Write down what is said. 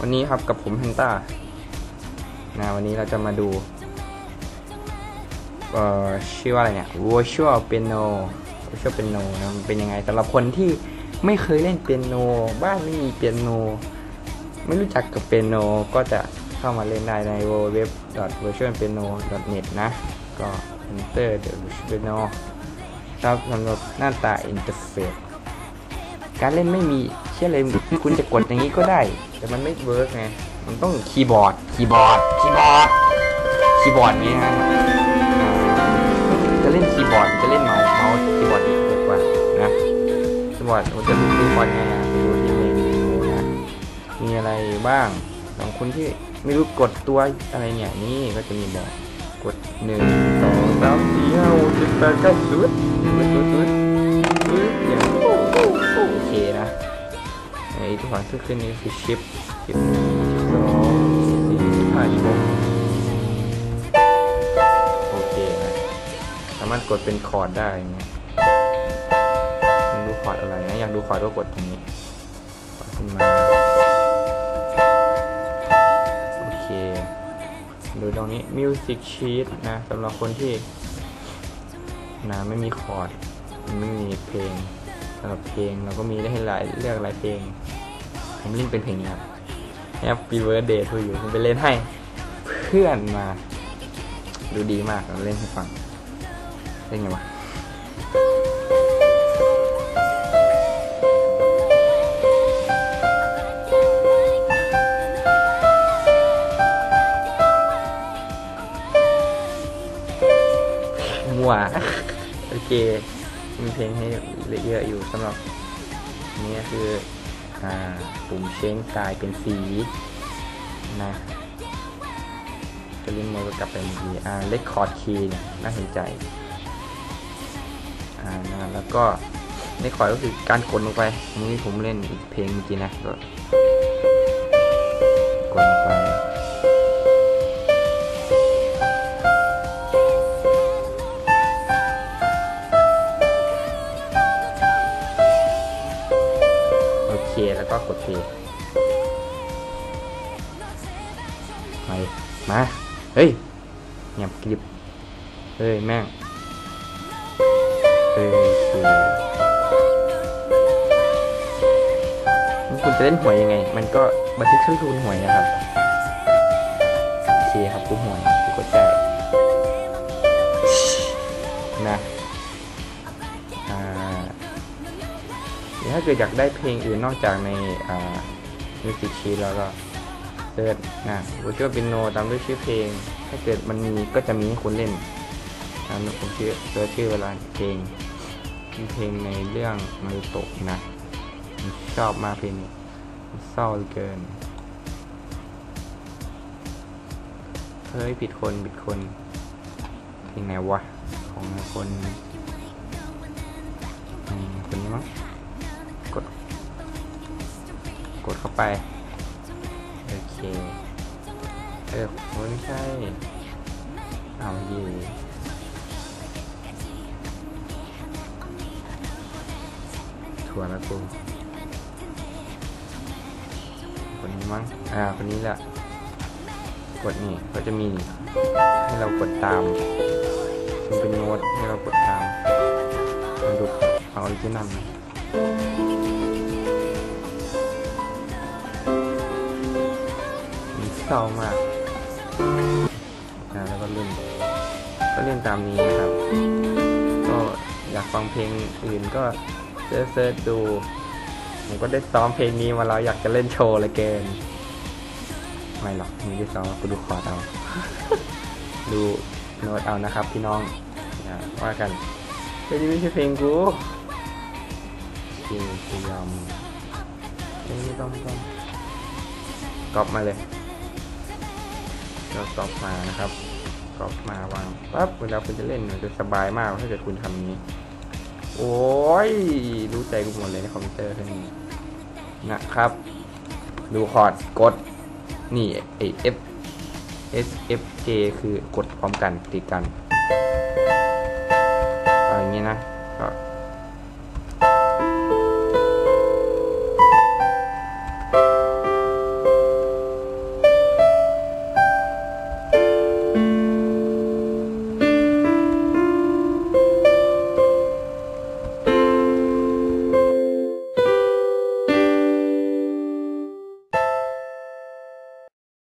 วันนี้ครับกับผมแฮนต้านะวันนี้เราจะมาดูเอ่อชื่อว่าอะไรเนี่ย virtual piano virtual piano นะมันเป็นยังไงสำหรับคนที่ไม่เคยเล่นเปียโน บ้านไม่มีเปียโน ไม่รู้จักกับเปียโนก็จะเข้ามาเล่นได้ใน www.virtualpiano.net นะก็ enter the virtual piano ครับสำหรับหน้าตาอินเทอร์เฟซการเล่นไม่มี เชื่อเลยคุณจะกดอย่างนี้ก็ได้ แต่มันไม่เวิร์กไง มันต้องคีย์บอร์ด คีย์บอร์ด คีย์บอร์ด คีย์บอร์ดนี้นะอ่าจะเล่นคีย์บอร์ดจะเล่นเมาส์เมาส์คีย์บอร์ดดีกว่านะคีย์บอร์ดผมจะดูคีย์บอร์ดไงอะไปดูที่เมนูนะมีอะไรบ้างสองคนที่ไม่รู้กดตัวอะไรเนี่ยนี่ก็จะมีบอกกดหนึ่งสองสามสี่ห้าหกเจ็ดแปดเก้าศูนย์ศูนย์ศูนย์ศูนย์ศูนย์อย่างโอเคนะ ไอ้ที่ขวาขึ้นขึ้นนี่คือชิปชิปหนึ่งชิปสองสี่ห้าชิปหกโอเคนะสามารถกดเป็นคอร์ดได้อย่างเงี้ยอยากดูคอร์ดอะไรนะอยากดูคอร์ดก็กดตรงนี้คอร์ดขึ้นมาโอเคดูตรงนี้ Music Sheet นะสำหรับคนที่นะไม่มีคอร์ดไม่มีเพลงำหรับเพลงเราก็มีได้ให้หลายเลือกหลายเพลงผมเล่นเป็นเพลงนี้ครับ Happy Birthday to you ผมไปเล่นให้เพื่อนมา ดูดีมากเราเล่นให้ฟังเล่นไงวะมัวโอเค มีเพลงให้เยอะอยู่สำหรับนี้คืออ่าปุ่มเช้งกลายเป็นสีนะจะลิงก์มือก็กลับไปเมื่อกี้อ่าเลคคอร์ดคีย์เนี่ยน่าสนใจอ่านะแล้วก็เลคคอร์ดก็คือการกดลงไปอันนี้ผมเล่นเพลงเมื่อกี้นะก็กดลงไป ก็กดเพไปมา เฮ้ยเงียบกริบเฮ้ย แม่งเฮ้ยคุณจะเล่นหวยยังไง มันก็บันทึกชื่อคุณหวยนะครับโอเคครับคุณหวยคุณกดได้นะ อ่า ถ้าเกิดอยากได้เพลงอื่นนอกจากในอ่า Music Sheet แล้วก็เซิร์ชนะ Virtual Piano ตามด้วยชื่อเพลง ถ้าเกิดมันมีก็จะมีให้คุณเล่นอ่าผมชื่อเซิร์ชชื่อเวลาเพลงมีเพลงในเรื่องมารุโตะนะชอบมากเพลงนี้เศร้าเหลือเกินเฮ้ยผิดคนผิดคนเพลงไหนวะของคนคนนี้มั้ง กดเข้าไป โอเคเออไม่ใช่ เอาเย่ถั่วแล้วกูคนนี้มั้ง อ่า คนนี้แหละ กดนี่เขาจะมีให้เรากดตามมันเป็นโน้ตให้เรากดตามมาดูเอาออริจินัลนะ เศร้ามากนะแล้วก็เล่นก็เล่นตามนี้นะครับ ก็อยากฟังเพลงอื่นก็เซิร์ชเซิร์ชดู ผมก็ได้ซ้อมเพลงนี้มาแล้วอยากจะเล่นโชว์เหลยเกินไม่หรอกไม่ได้ซ้อมก็ดูคอร์ดเอาดูโน้ตเอานะครับพี่น้องอย่าว่ากันเพลงนี้ไม่ใช่เพลงกูเพลงพยายามเพลงนี้ต้องต้องก๊อปมาเลย เรากรอบมานะครับกรอบมาวางปั๊บเวลาคุณจะเล่นมันจะสบายมากถ้าเกิดคุณทำอย่านี้ โอ้ยรู้ใจกูหมดเลยในคอมพิวเตอร์เครื่องนี้นะครับ ดูคอร์ดกดนี่ไอ F S F J คือกดพร้อมกันติดกัน